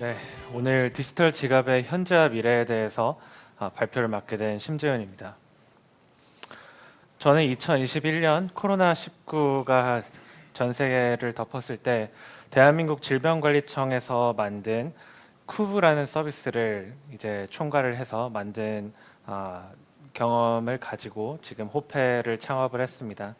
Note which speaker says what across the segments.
Speaker 1: 네, 오늘 디지털 지갑의 현재와 미래에 대해서 아, 발표를 맡게 된 심재현입니다. 저는 2021년 코로나 19가 전 세계를 덮었을 때 대한민국 질병관리청에서 만든 쿠브라는 서비스를 이제 총괄을 해서 만든 아, 경험을 가지고 지금 호페를 창업을 했습니다.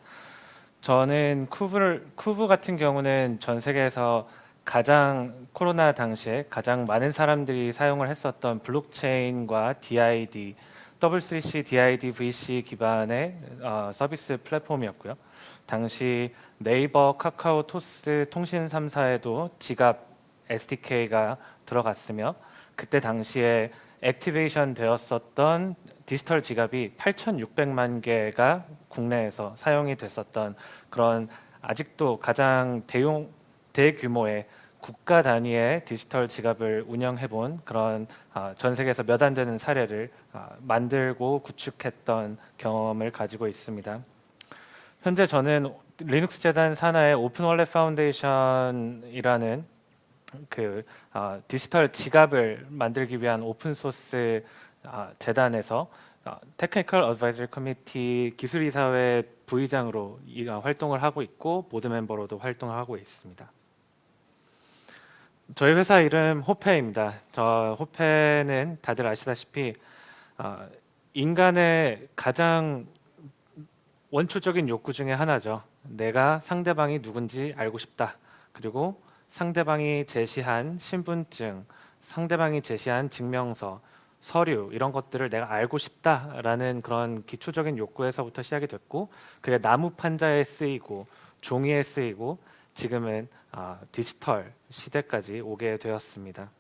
Speaker 1: 저는 쿠브를 쿠브 같은 경우는 전 세계에서 가장 코로나 당시에 가장 많은 사람들이 사용을 했었던 블록체인과 DID, W3C, DID, VC 기반의 어, 서비스 플랫폼이었고요. 당시 네이버, 카카오, 토스 통신 3사에도 지갑 SDK가 들어갔으며 그때 당시에 액티베이션 되었었던 디지털 지갑이 8,600만 개가 국내에서 사용이 됐었던 그런 아직도 가장 대용 대규모의 국가 단위의 디지털 지갑을 운영해 본 그런 아, 전 세계에서 몇 안 되는 사례를 아, 만들고 구축했던 경험을 가지고 있습니다. 현재 저는 리눅스 재단 산하의 오픈 월렛 파운데이션이라는 그 아, 디지털 지갑을 만들기 위한 오픈 소스 아, 재단에서 아, 테크니컬 어드바이저리 커미티 기술이사회 부의장으로 이- 아, 활동을 하고 있고 보드 멤버로도 활동하고 있습니다. 저희 회사 이름 호페입니다. 저 호페는 다들 아시다시피 아, 인간의 가장 원초적인 욕구 중에 하나죠. 내가 상대방이 누군지 알고 싶다. 그리고 상대방이 제시한 신분증, 상대방이 제시한 증명서, 서류 이런 것들을 내가 알고 싶다라는 그런 기초적인 욕구에서부터 시작이 됐고 그게 나무 판자에 쓰이고 종이에 쓰이고 지금은 아, 디지털 시대까지 오게 되었습니다.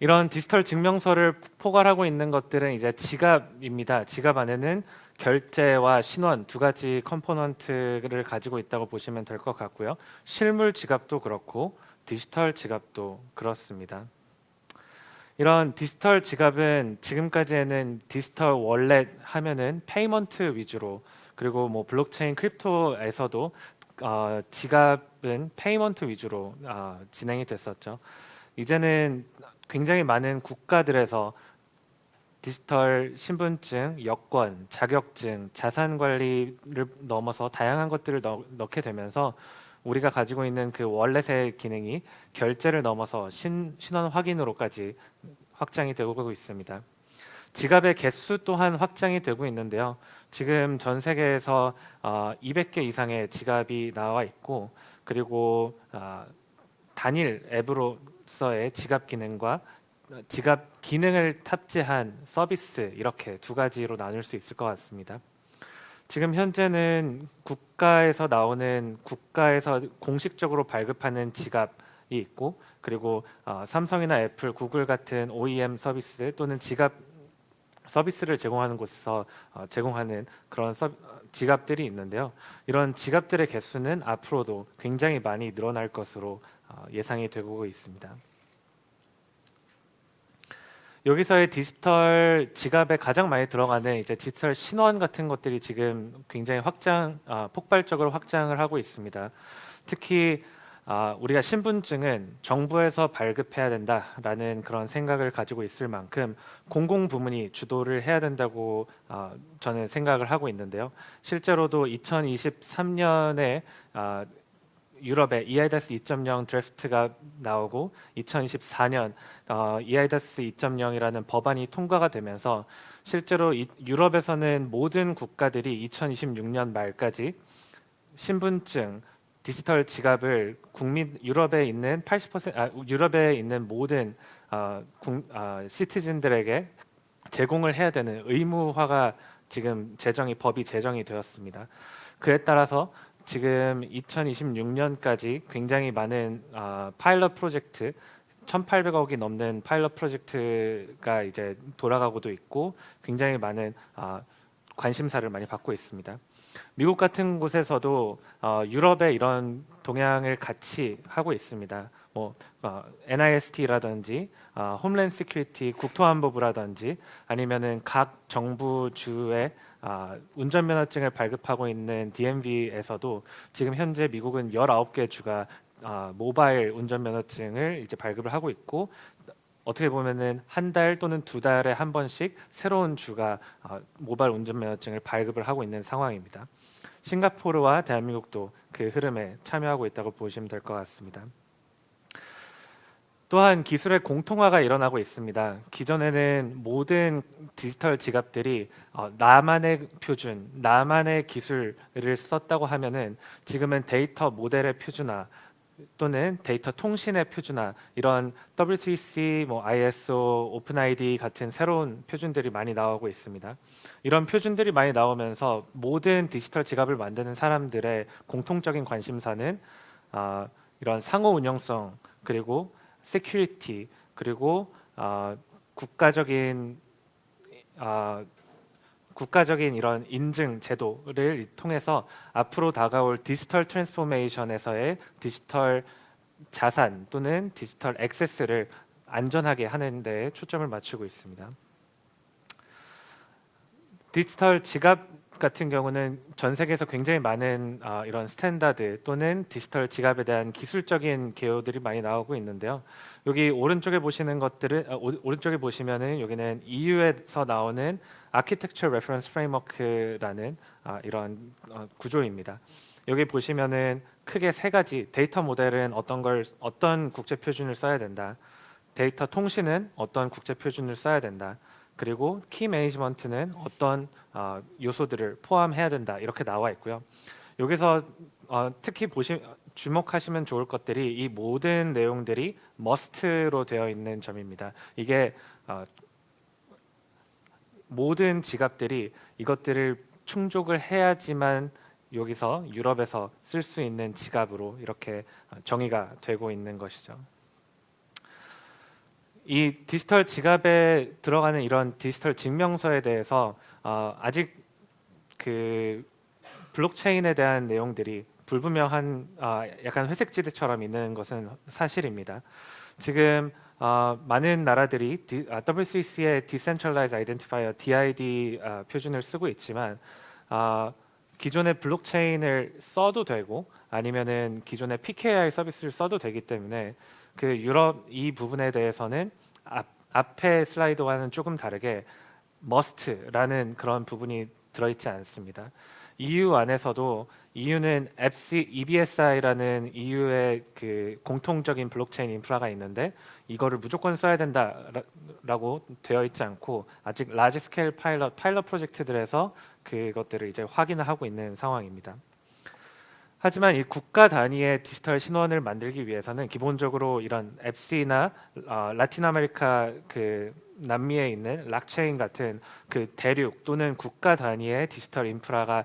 Speaker 1: 이런 디지털 증명서를 포괄하고 있는 것들은 이제 지갑입니다. 지갑 안에는 결제와 신원 두 가지 컴포넌트를 가지고 있다고 보시면 될 것 같고요. 실물 지갑도 그렇고 디지털 지갑도 그렇습니다. 이런 디지털 지갑은 지금까지에는 디지털 월렛 하면은 페이먼트 위주로 그리고 뭐 블록체인 크립토에서도 어, 지갑은 페이먼트 위주로 어, 진행이 됐었죠. 이제는 굉장히 많은 국가들에서 디지털 신분증, 여권, 자격증, 자산 관리를 넘어서 다양한 것들을 넣, 넣게 되면서 우리가 가지고 있는 그 월렛의 기능이 결제를 넘어서 신, 신원 확인으로까지 확장이 되고 있습니다. 지갑의 개수 또한 확장이 되고 있는데요. 지금 전 세계에서 어, 200개 이상의 지갑이 나와 있고 그리고 어, 단일 앱으로서의 지갑 기능과 지갑 기능을 탑재한 서비스 이렇게 두 가지로 나눌 수 있을 것 같습니다. 지금 현재는 국가에서 나오는 국가에서 공식적으로 발급하는 지갑이 있고 그리고 어, 삼성이나 애플, 구글 같은 OEM 서비스 또는 지갑 서비스를 제공하는 곳에서 어, 제공하는 그런 서, 지갑들이 있는데요. 이런 지갑들의 개수는 앞으로도 굉장히 많이 늘어날 것으로 어, 예상이 되고 있습니다. 여기서의 디지털 지갑에 가장 많이 들어가는 이제 디지털 신원 같은 것들이 지금 굉장히 확장, 아, 폭발적으로 확장을 하고 있습니다. 특히 아, 우리가 신분증은 정부에서 발급해야 된다라는 그런 생각을 가지고 있을 만큼 공공 부문이 주도를 해야 된다고 아, 저는 생각을 하고 있는데요. 실제로도 2023년에 아, 유럽의 EIDAS 2.0 드래프트가 나오고 2024년 어, EIDAS 2.0이라는 법안이 통과가 되면서 실제로 이, 유럽에서는 모든 국가들이 2026년 말까지 신분증 디지털 지갑을 국민 유럽에 있는 80% 아, 유럽에 있는 모든 어, 국, 어, 시티즌들에게 제공을 해야 되는 의무화가 지금 제정이 법이 제정이 되었습니다. 그에 따라서 지금 2026년까지 굉장히 많은 어, 파일럿 프로젝트 1,800억이 넘는 파일럿 프로젝트가 이제 돌아가고도 있고 굉장히 많은 어, 관심사를 많이 받고 있습니다. 미국 같은 곳에서도 어, 유럽의 이런 동향을 같이 하고 있습니다. 뭐 어, NIST라든지 어, 홈랜드 시큐리티 국토안보부라든지 아니면은 각 정부 주의 아, 운전면허증을 발급하고 있는 DMV에서도 지금 현재 미국은 19개 주가 아, 모바일 운전면허증을 이제 발급을 하고 있고 어떻게 보면은 한 달 또는 두 달에 한 번씩 새로운 주가 아, 모바일 운전면허증을 발급을 하고 있는 상황입니다. 싱가포르와 대한민국도 그 흐름에 참여하고 있다고 보시면 될 것 같습니다. 또한 기술의 공통화가 일어나고 있습니다. 기존에는 모든 디지털 지갑들이 어, 나만의 표준, 나만의 기술을 썼다고 하면은 지금은 데이터 모델의 표준화 또는 데이터 통신의 표준화 이런 W3C, 뭐 ISO, OpenID 같은 새로운 표준들이 많이 나오고 있습니다. 이런 표준들이 많이 나오면서 모든 디지털 지갑을 만드는 사람들의 공통적인 관심사는 아, 이런 상호 운영성 그리고 세큐리티 그리고 아, 국가적인 아, 국가적인 이런 인증 제도를 통해서 앞으로 다가올 디지털 트랜스포메이션에서의 디지털 자산 또는 디지털 액세스를 안전하게 하는 데 초점을 맞추고 있습니다. 디지털 지갑 같은 경우는 전 세계에서 굉장히 많은 어, 이런 스탠다드 또는 디지털 지갑에 대한 기술적인 개요들이 많이 나오고 있는데요. 여기 오른쪽에 보시는 것들은 어, 오- 오른쪽에 보시면은 여기는 EU에서 나오는 Architecture Reference Framework라는 아, 이런 어, 구조입니다. 여기 보시면은 크게 세 가지 데이터 모델은 어떤 걸 어떤 국제 표준을 써야 된다. 데이터 통신은 어떤 국제 표준을 써야 된다. 그리고 키 매니지먼트는 어떤 어, 요소들을 포함해야 된다 이렇게 나와 있고요. 여기서 어, 특히 보시 주목하시면 좋을 것들이 이 모든 내용들이 must로 되어 있는 점입니다. 이게 어, 모든 지갑들이 이것들을 충족을 해야지만 여기서 유럽에서 쓸 수 있는 지갑으로 이렇게 어, 정의가 되고 있는 것이죠. 이 디지털 지갑에 들어가는 이런 디지털 증명서에 대해서 어, 아직 그 블록체인에 대한 내용들이 불분명한 어, 약간 회색지대처럼 있는 것은 사실입니다. 지금 어, 많은 나라들이 디, 아, W3C의 Decentralized Identifier (DID) 아, 표준을 쓰고 있지만 아, 기존의 블록체인을 써도 되고 아니면은 기존의 PKI 서비스를 써도 되기 때문에 그 유럽 이 부분에 대해서는 앞, 앞에 슬라이드와는 조금 다르게 must라는 그런 부분이 들어있지 않습니다. EU 안에서도 EU는 EBC, EBSI라는 EU의 그 공통적인 블록체인 인프라가 있는데 이거를 무조건 써야 된다라고 되어 있지 않고 아직 라지 스케일 파일럿 파일럿 프로젝트들에서 그것들을 이제 확인을 하고 있는 상황입니다. 하지만 이 국가 단위의 디지털 신원을 만들기 위해서는 기본적으로 이런 앱시나 어, 라틴 아메리카 그 남미에 있는 락체인 같은 그 대륙 또는 국가 단위의 디지털 인프라가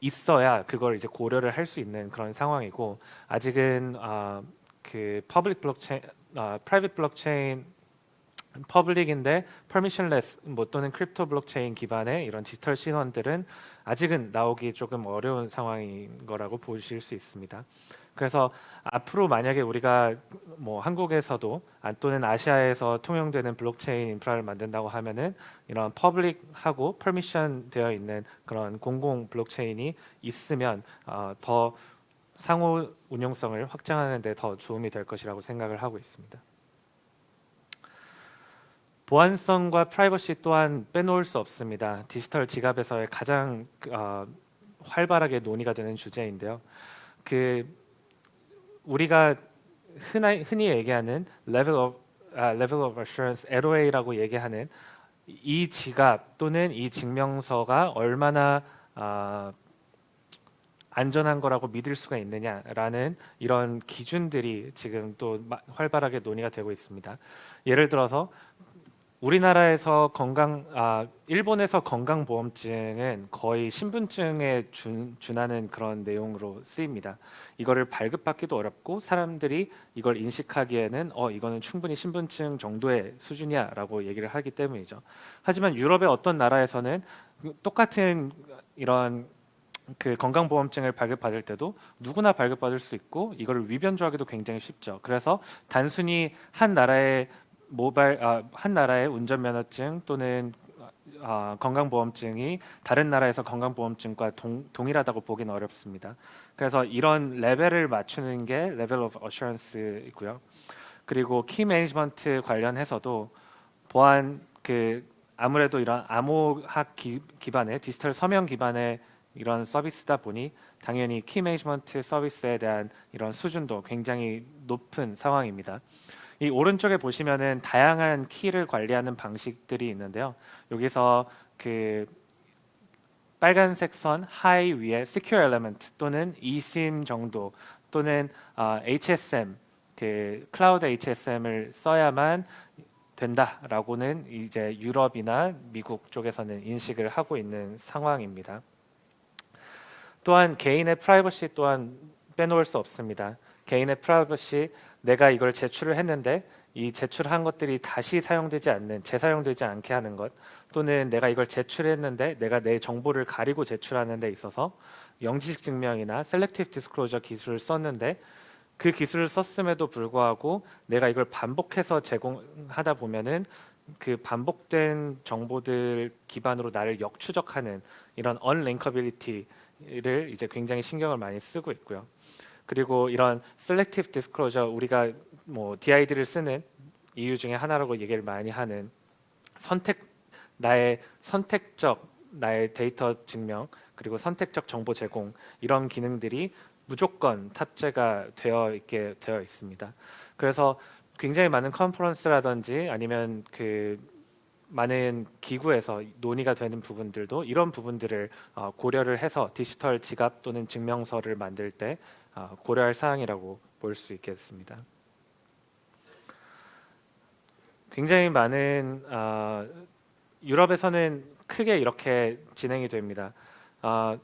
Speaker 1: 있어야 그걸 이제 고려를 할 수 있는 그런 상황이고 아직은 어, 그 퍼블릭 블록체인, 어, 프라이빗 블록체인 퍼블릭인데 퍼미션레스 뭐 또는 크립토 블록체인 기반의 이런 디지털 신원들은 아직은 나오기 조금 어려운 상황인 거라고 보실 수 있습니다. 그래서 앞으로 만약에 우리가 뭐 한국에서도 아, 또는 아시아에서 통용되는 블록체인 인프라를 만든다고 하면은 이런 퍼블릭하고 퍼미션 되어 있는 그런 공공 블록체인이 있으면 어, 더 상호 운용성을 확장하는 데 더 도움이 될 것이라고 생각을 하고 있습니다. 보안성과 프라이버시 또한 빼놓을 수 없습니다. 디지털 지갑에서의 가장 어, 활발하게 논의가 되는 주제인데요. 그 우리가 흔히, 흔히 얘기하는 level of 아, level of assurance (LOA라고 얘기하는 이 지갑 또는 이 증명서가 얼마나 아, 안전한 거라고 믿을 수가 있느냐라는 이런 기준들이 지금 또 마- 활발하게 논의가 되고 있습니다. 예를 들어서 우리나라에서 건강 아 일본에서 건강보험증은 거의 신분증에 준, 준하는 그런 내용으로 쓰입니다. 이거를 발급받기도 어렵고 사람들이 이걸 인식하기에는 어 이거는 충분히 신분증 정도의 수준이야라고 얘기를 하기 때문이죠. 하지만 유럽의 어떤 나라에서는 그 똑같은 이런 그 건강보험증을 발급받을 때도 누구나 발급받을 수 있고 이거를 위변조하기도 굉장히 쉽죠. 그래서 단순히 한 나라의 모바일 아, 한 나라의 운전면허증 또는 어, 건강보험증이 다른 나라에서 건강보험증과 동, 동일하다고 보기는 어렵습니다. 그래서 이런 레벨을 맞추는 게 레벨 오브 어슈런스이고요. 그리고 키 매니지먼트 관련해서도 보안 그 아무래도 이런 암호학 기, 기반의 디지털 서명 기반의 이런 서비스다 보니 당연히 키 매니지먼트 서비스에 대한 이런 수준도 굉장히 높은 상황입니다. 이 오른쪽에 보시면은 다양한 키를 관리하는 방식들이 있는데요. 여기서 그 빨간색 선 하이 위에 secure element 또는 eSIM 정도 또는 아, HSM 그 클라우드 HSM을 써야만 된다라고는 이제 유럽이나 미국 쪽에서는 인식을 하고 있는 상황입니다. 또한 개인의 프라이버시 또한 빼놓을 수 없습니다. 개인의 프라이버시 내가 이걸 제출을 했는데 이 제출한 것들이 다시 사용되지 않는 재사용되지 않게 하는 것 또는 내가 이걸 제출했는데 내가 내 정보를 가리고 제출하는 데 있어서 영지식 증명이나 셀렉티브 디스클로저 기술을 썼는데 그 기술을 썼음에도 불구하고 내가 이걸 반복해서 제공하다 보면은 그 반복된 정보들 기반으로 나를 역추적하는 이런 언링커빌리티를 이제 굉장히 신경을 많이 쓰고 있고요. 그리고 이런 셀렉티브 디스클로저 우리가 뭐 DID를 쓰는 이유 중에 하나라고 얘기를 많이 하는 선택 나의 선택적 나의 데이터 증명 그리고 선택적 정보 제공 이런 기능들이 무조건 탑재가 되어 있게 되어 있습니다. 그래서 굉장히 많은 컨퍼런스라든지 아니면 그 많은 기구에서 논의가 되는 부분들도 이런 부분들을 어, 고려를 해서 디지털 지갑 또는 증명서를 만들 때 어, 고려할 사항이라고 볼 수 있겠습니다. 굉장히 많은 어, 유럽에서는 크게 이렇게 진행이 됩니다. 어,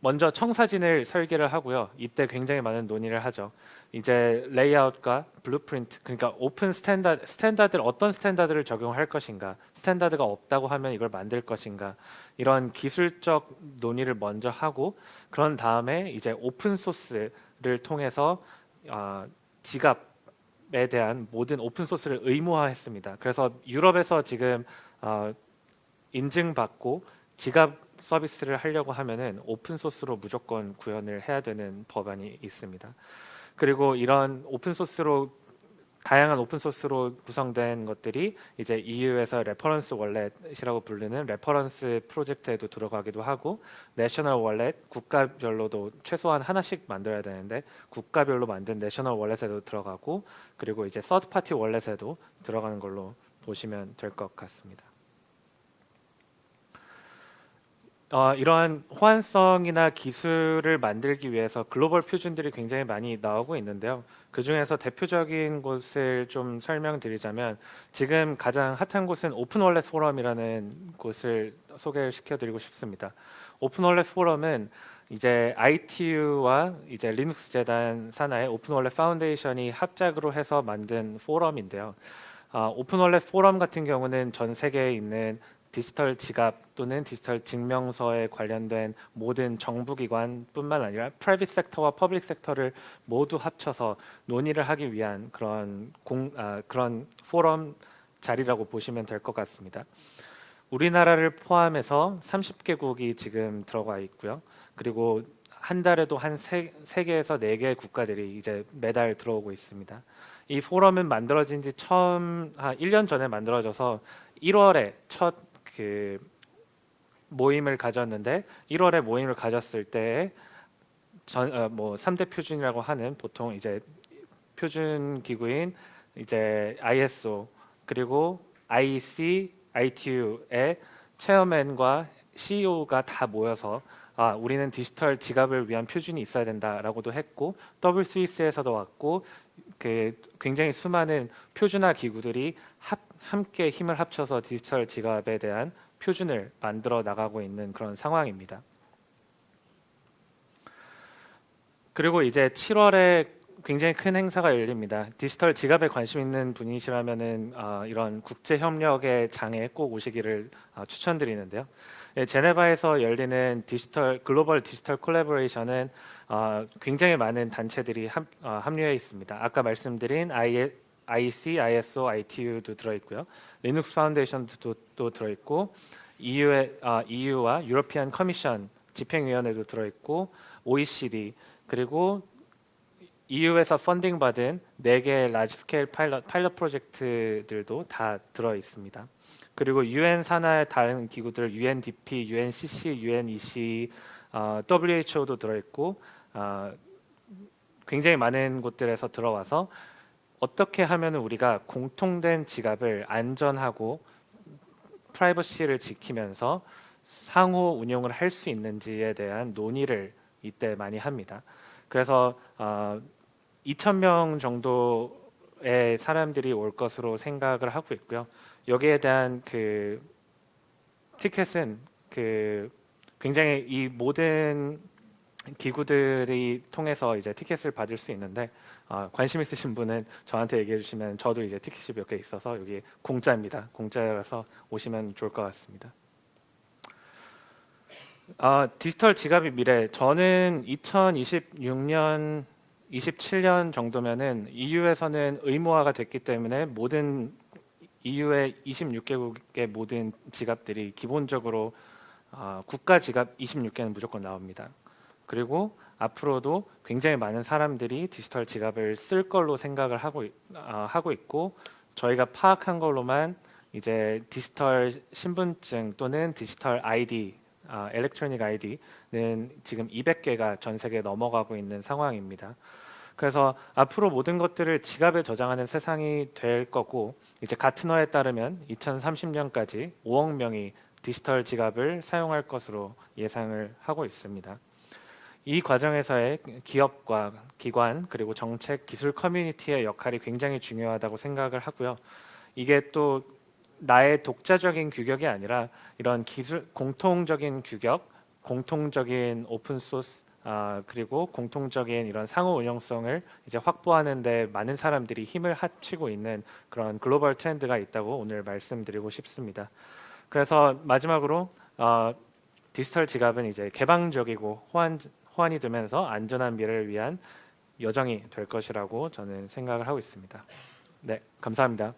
Speaker 1: 먼저 청사진을 설계를 하고요. 이때 굉장히 많은 논의를 하죠. 이제 레이아웃과 블루프린트, 그러니까 오픈 스탠다드, 스탠다드를 어떤 스탠다드를 적용할 것인가, 스탠다드가 없다고 하면 이걸 만들 것인가, 이런 기술적 논의를 먼저 하고 그런 다음에 이제 오픈 소스 를 통해서 어, 지갑에 대한 모든 오픈 소스를 의무화했습니다. 그래서 유럽에서 지금 어, 인증받고 지갑 서비스를 하려고 하면은 오픈 소스로 무조건 구현을 해야 되는 법안이 있습니다. 그리고 이런 오픈 소스로 다양한 오픈 소스로 구성된 것들이 이제 EU에서 레퍼런스 월렛이라고 부르는 레퍼런스 프로젝트에도 들어가기도 하고 내셔널 월렛 국가별로도 최소한 하나씩 만들어야 되는데 국가별로 만든 내셔널 월렛에도 들어가고 그리고 이제 서드 파티 월렛에도 들어가는 걸로 보시면 될 것 같습니다. 어, 이러한 호환성이나 기술을 만들기 위해서 글로벌 표준들이 굉장히 많이 나오고 있는데요. 그 중에서 대표적인 곳을 좀 설명드리자면 지금 가장 핫한 곳은 오픈월렛 포럼이라는 곳을 소개를 시켜드리고 싶습니다. 오픈월렛 포럼은 이제 ITU와 이제 리눅스 재단 산하의 오픈월렛 파운데이션이 합작으로 해서 만든 포럼인데요. 어, 오픈월렛 포럼 같은 경우는 전 세계에 있는 디지털 지갑 또는 디지털 증명서에 관련된 모든 정부기관뿐만 아니라 프라이빗 섹터와 퍼블릭 섹터를 모두 합쳐서 논의를 하기 위한 그런 공 아, 그런 포럼 자리라고 보시면 될 것 같습니다. 우리나라를 포함해서 30개국이 지금 들어가 있고요. 그리고 한 달에도 한 세 개에서 네 개의 국가들이 이제 매달 들어오고 있습니다. 이 포럼은 만들어진 지 처음 한 1년 전에 만들어져서 1월에 첫 그 모임을 가졌는데 1월에 모임을 가졌을 때 전, 어, 뭐 3대 표준이라고 하는 보통 이제 표준 기구인 이제 ISO 그리고 IEC, ITU의 체어맨과 CEO가 다 모여서 아, 우리는 디지털 지갑을 위한 표준이 있어야 된다라고도 했고 스위스에서도 왔고 그 굉장히 수많은 표준화 기구들이 합, 함께 힘을 합쳐서 디지털 지갑에 대한 표준을 만들어 나가고 있는 그런 상황입니다. 그리고 이제 7월에 굉장히 큰 행사가 열립니다. 디지털 지갑에 관심 있는 분이시라면은 어, 이런 국제 협력의 장에 꼭 오시기를 어, 추천드리는데요. 예, 제네바에서 열리는 디지털 글로벌 디지털 콜라보레이션은 어, 굉장히 많은 단체들이 합, 어, 합류해 있습니다. 아까 말씀드린 I, IC, ISO, ITU도 들어있고요. 리눅스 파운데이션도 또 들어있고 EU의 아, EU와 유러피안 커미션 집행위원회도 들어있고 OECD 그리고 EU에서 펀딩 받은 4개의 라지 스케일 파일럿, 파일럿 프로젝트들도 다 들어 있습니다. 그리고 UN 산하의 다른 기구들 UNDP, UNCC, UNEC, 어, WHO도 들어 있고 어, 굉장히 많은 곳들에서 들어와서 어떻게 하면 우리가 공통된 지갑을 안전하고 프라이버시를 지키면서 상호 운용을 할 수 있는지에 대한 논의를 이때 많이 합니다. 그래서 어, 2,000명 정도의 사람들이 올 것으로 생각을 하고 있고요. 여기에 대한 그 티켓은 그 굉장히 이 모든 기구들이 통해서 이제 티켓을 받을 수 있는데 어, 관심 있으신 분은 저한테 얘기해 주시면 저도 이제 티켓이 몇 개 있어서 여기 공짜입니다. 공짜라서 오시면 좋을 것 같습니다. 아, 디지털 지갑의 미래. 저는 2026년, 27년 정도면은 EU에서는 의무화가 됐기 때문에 모든 EU의 26개국의 모든 지갑들이 기본적으로 아, 국가 지갑 26개는 무조건 나옵니다. 그리고 앞으로도 굉장히 많은 사람들이 디지털 지갑을 쓸 걸로 생각을 하고 있- 아, 하고 있고 저희가 파악한 걸로만 이제 디지털 신분증 또는 디지털 아이디, 아, 일렉트로닉 아이디는 지금 200개가 전 세계에 넘어가고 있는 상황입니다. 그래서 앞으로 모든 것들을 지갑에 저장하는 세상이 될 거고 이제 가트너에 따르면 2030년까지 5억 명이 디지털 지갑을 사용할 것으로 예상을 하고 있습니다. 이 과정에서의 기업과 기관 그리고 정책 기술 커뮤니티의 역할이 굉장히 중요하다고 생각을 하고요. 이게 또 나의 독자적인 규격이 아니라 이런 기술 공통적인 규격, 공통적인 오픈 소스 아, 그리고 공통적인 이런 상호 운영성을 이제 확보하는데 많은 사람들이 힘을 합치고 있는 그런 글로벌 트렌드가 있다고 오늘 말씀드리고 싶습니다. 그래서 마지막으로 어, 디지털 지갑은 이제 개방적이고 호환 호환이 되면서 안전한 미래를 위한 여정이 될 것이라고 저는 생각을 하고 있습니다. 네, 감사합니다.